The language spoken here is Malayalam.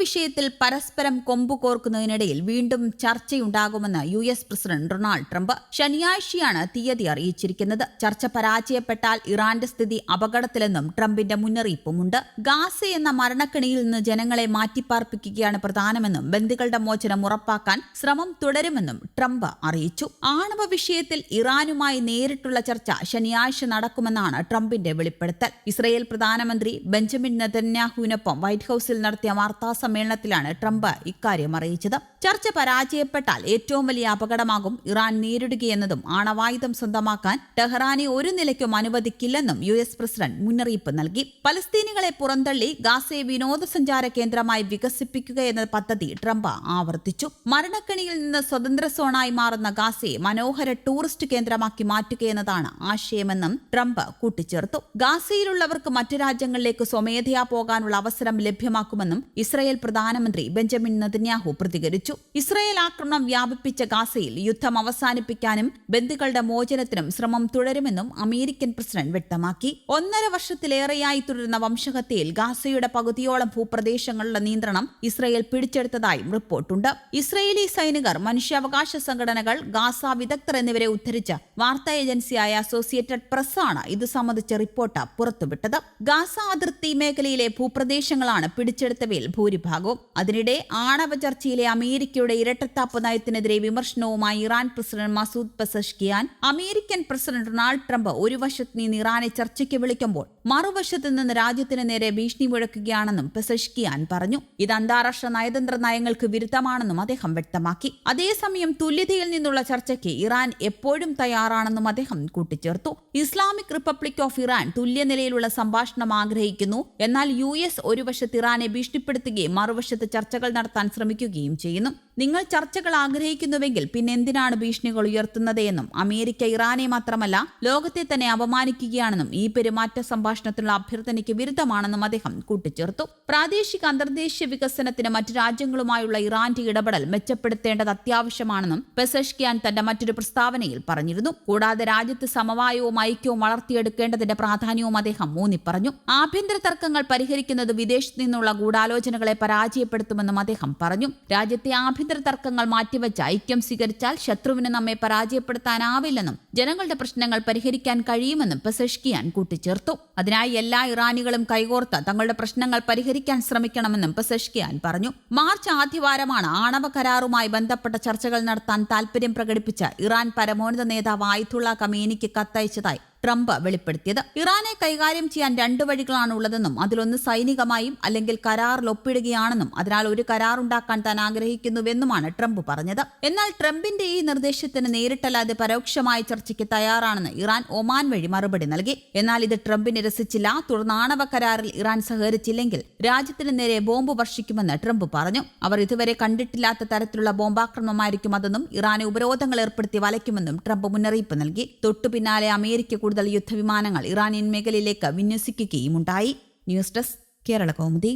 വിഷയത്തിൽ പരസ്പരം കൊമ്പുകോർക്കുന്നതിനിടയിൽ വീണ്ടും ചർച്ചയുണ്ടാകുമെന്ന് U S president Donald Trump ശനിയാഴ്ചയാണ് തീയതി അറിയിച്ചിരിക്കുന്നത്. ചർച്ച പരാജയപ്പെട്ടാൽ ഇറാന്റെ സ്ഥിതി അപകടത്തിലെന്നും ട്രംപിന്റെ മുന്നറിയിപ്പുമുണ്ട്. ഗാസ എന്ന മരണക്കിണിയിൽ നിന്ന് ജനങ്ങളെ മാറ്റിപ്പാർപ്പിക്കുകയാണ് പ്രധാനമെന്നും ബന്ധുക്കളുടെ മോചനം ഉറപ്പാക്കാൻ ശ്രമം തുടരുമെന്നും ട്രംപ് അറിയിച്ചു. ആണവ വിഷയത്തിൽ ഇറാനുമായി നേരിട്ടുള്ള ചർച്ച ശനിയാഴ്ച നടക്കുമെന്നാണ് ട്രംപിന്റെ വെളിപ്പെടുത്തൽ. ഇസ്രയേൽ പ്രധാനമന്ത്രി ബെഞ്ചമിൻ നെതന്യാഹുവിനൊപ്പം വൈറ്റ് ഹൌസിൽ നടത്തിയ വാർത്താ സമ്മേളനത്തിലാണ് ട്രംപ് ഇക്കാര്യം അറിയിച്ചത്. ചർച്ച പരാജയപ്പെട്ടാൽ ഏറ്റവും വലിയ അപകടമാകും ഇറാൻ നേരിടുകയെന്നതും ആണവായുധം സ്വന്തമാക്കാൻ ടെഹ്റാനെ ഒരു നിലയ്ക്കും അനുവദിക്കില്ലെന്നും യു എസ് പ്രസിഡന്റ് മുന്നറിയിപ്പ് നൽകി. പലസ്തീനികളെ പുറന്തള്ളി ഗാസയെ വിനോദസഞ്ചാര കേന്ദ്രമായി വികസിപ്പിക്കുക എന്ന പദ്ധതി ട്രംപ് ആവർത്തിച്ചു. മരണക്കണിയിൽ നിന്ന് സ്വതന്ത്ര സോണായി മാറുന്ന ഗാസയെ മനോഹര ടൂറിസ്റ്റ് കേന്ദ്രമാക്കി മാറ്റുകയെന്നതാണ് ആശയമെന്നും ട്രംപ് കൂട്ടിച്ചേർത്തു. ഗാസയിലുള്ളവർക്ക് മറ്റു രാജ്യങ്ങളിലേക്ക് സ്വമേധയാ പോകാനുള്ള അവസരം ലഭ്യമാക്കുമെന്നും ഇസ്രായേൽ പ്രധാനമന്ത്രി ബെഞ്ചമിൻ നെതന്യാഹു പ്രതികരിച്ചു. ഇസ്രയേൽ ആക്രമണം വ്യാപിപ്പിച്ച ഗാസയിൽ യുദ്ധം അവസാനിപ്പിക്കാനും ബന്ദികളുടെ മോചനത്തിനും ശ്രമം തുടരുമെന്നും അമേരിക്കൻ പ്രസിഡന്റ് വ്യക്തമാക്കി. ഒന്നര വർഷത്തിലേറെയായി തുടരുന്ന വംശഹത്യയിൽ ഗാസയുടെ പകുതിയോളം ഭൂപ്രദേശങ്ങളുടെ നിയന്ത്രണം ഇസ്രയേൽ പിടിച്ചെടുത്തതായും റിപ്പോർട്ടുണ്ട്. ഇസ്രയേലി സൈനികർ മനുഷ്യാവകാശ സംഘടനകൾ ഗാസ വിദഗ്ധർ എന്നിവരെ ഉദ്ധരിച്ച വാർത്താ ഏജൻസിയായ അസോസിയേറ്റഡ് പ്രസ്സാണ് ഇത് സംബന്ധിച്ച റിപ്പോർട്ട് പുറത്തുവിട്ടത്. ഗാസ അതിർത്തി മേഖലയിലെ ഭൂപ്രദേശങ്ങളാണ് പിടിച്ചെടുത്തവയിൽ ഭൂരിഭാഗവും അതിനിടെ ആണവ ചർച്ചയിലെ അമേരിക്കയുടെ ഇരട്ടത്താപ്പ് നയത്തിനെതിരെ വിമർശനവുമായി Iran president Masoud Pezeshkian American president Donald Trump ഒരു വശത്ത് നിന്ന് ഇറാനെ ചർച്ചയ്ക്ക് വിളിക്കുമ്പോൾ മറുവശത്ത് നിന്ന് രാജ്യത്തിന് നേരെ ഭീഷണി മുഴക്കുകയാണെന്നും പെസഷ്കിയാൻ പറഞ്ഞു. ഇത് അന്താരാഷ്ട്ര നയതന്ത്ര നയങ്ങൾക്ക് വിരുദ്ധമാണെന്നും അദ്ദേഹം വ്യക്തമാക്കി. അതേസമയം തുല്യതയിൽ നിന്നുള്ള ചർച്ചയ്ക്ക് ഇറാൻ എപ്പോഴും തയ്യാറാണെന്നും അദ്ദേഹം കൂട്ടിച്ചേർത്തു. ഇസ്ലാമിക് റിപ്പബ്ലിക് ഓഫ് ഇറാൻ തുല്യ നിലയിലുള്ള സംഭാഷണം ആഗ്രഹിക്കുന്നു. എന്നാൽ യു എസ് ഒരു വശത്ത് ഇറാനെ ഭീഷണിപ്പെടുത്തുകയും മറുവശത്ത് ചർച്ചകൾ നടത്താൻ ശ്രമിക്കുകയും ചെയ്യുന്നു. നിങ്ങൾ ചർച്ചകൾ ആഗ്രഹിക്കുന്നുവെങ്കിൽ പിന്നെ എന്തിനാണ് ഭീഷണികൾ ഉയർത്തുന്നത് എന്നും അമേരിക്ക ഇറാനെ മാത്രമല്ല ലോകത്തെ തന്നെ അപമാനിക്കുകയാണെന്നും ഈ പെരുമാറ്റ സംഭാഷണത്തിനുള്ള അഭ്യർത്ഥനയ്ക്ക് വിരുദ്ധമാണെന്നും അദ്ദേഹം കൂട്ടിച്ചേർത്തു. പ്രാദേശിക അന്തർദേശീയ വികസനത്തിന് മറ്റു രാജ്യങ്ങളുമായുള്ള ഇറാന്റെ ഇടപെടൽ മെച്ചപ്പെടുത്തേണ്ടത് അത്യാവശ്യമാണെന്നും പെസഷ്കിയാൻ തന്റെ മറ്റൊരു പ്രസ്താവനയിൽ പറഞ്ഞിരുന്നു. കൂടാതെ രാജ്യത്ത് സമവായവും ഐക്യവും വളർത്തിയെടുക്കേണ്ടതിന്റെ പ്രാധാന്യവും അദ്ദേഹം ഊന്നിപ്പറഞ്ഞു. ആഭ്യന്തര തർക്കങ്ങൾ പരിഹരിക്കുന്നത് വിദേശത്ത് നിന്നുള്ള ഗൂഢാലോചനകളെ പരാജയപ്പെടുത്തുമെന്നും അദ്ദേഹം പറഞ്ഞു. രാജ്യത്തെ ആഭ്യന്തര തർക്കങ്ങൾ മാറ്റിവെച്ച് ഐക്യം സ്വീകരിച്ചാൽ ശത്രുവിന് നമ്മെ പരാജയപ്പെടുത്താനാവില്ലെന്നും ജനങ്ങളുടെ പ്രശ്നങ്ങൾ പരിഹരിക്കാൻ കഴിയുമെന്നും പെസഷ്കിയാൻ കൂട്ടിച്ചേർത്തു. അതിനായി എല്ലാ ഇറാനികളും കൈകോർത്ത് തങ്ങളുടെ പ്രശ്നങ്ങൾ പരിഹരിക്കാൻ ശ്രമിക്കണമെന്നും പെസഷ്കിയാൻ പറഞ്ഞു. മാർച്ച് ആദ്യവാരമാണ് ആണവ കരാറുമായി ബന്ധപ്പെട്ട ചർച്ചകൾ നടത്താൻ താൽപര്യം പ്രകടിപ്പിച്ച ഇറാൻ പരമോന്നത നേതാവ് ആയിത്തുള്ള കമീനിക്ക് കത്തയച്ചതായി ട്രംപ് വെളിപ്പെടുത്തിയത്. ഇറാനെ കൈകാര്യം ചെയ്യാൻ രണ്ടു വഴികളാണ് ഉള്ളതെന്നും അതിലൊന്ന് സൈനികമായും അല്ലെങ്കിൽ കരാറിൽ ഒപ്പിടുകയാണെന്നും അതിനാൽ ഒരു കരാർ ഉണ്ടാക്കാൻ താൻ ആഗ്രഹിക്കുന്നുവെന്നുമാണ് ട്രംപ് പറഞ്ഞത്. എന്നാൽ ട്രംപിന്റെ ഈ നിർദ്ദേശത്തിന് നേരിട്ടല്ലാതെ പരോക്ഷമായ ചർച്ചയ്ക്ക് തയ്യാറാണെന്ന് ഇറാൻ ഒമാൻ വഴി മറുപടി നൽകി. എന്നാൽ ഇത് ട്രംപിന് രസിച്ചില്ല. തുടർന്ന് ആണവ കരാറിൽ ഇറാൻ സഹകരിച്ചില്ലെങ്കിൽ രാജ്യത്തിന് നേരെ ബോംബ് വർഷിക്കുമെന്ന് ട്രംപ് പറഞ്ഞു. അവർ ഇതുവരെ കണ്ടിട്ടില്ലാത്ത തരത്തിലുള്ള ബോംബാക്രമണമായിരിക്കും അതെന്നും ഇറാനെ ഉപരോധങ്ങൾ ഏർപ്പെടുത്തി വലയ്ക്കുമെന്നും ട്രംപ് മുന്നറിയിപ്പ് നൽകി. തൊട്ടു പിന്നാലെ അമേരിക്ക കൂടുതൽ യുദ്ധവിമാനങ്ങൾ ഇറാനിയൻ മേഖലയിലേക്ക് വിന്യസിക്കുകയുമുണ്ടായി ന്യൂസ് ഡെസ്ക് കേരള കൗമുദി.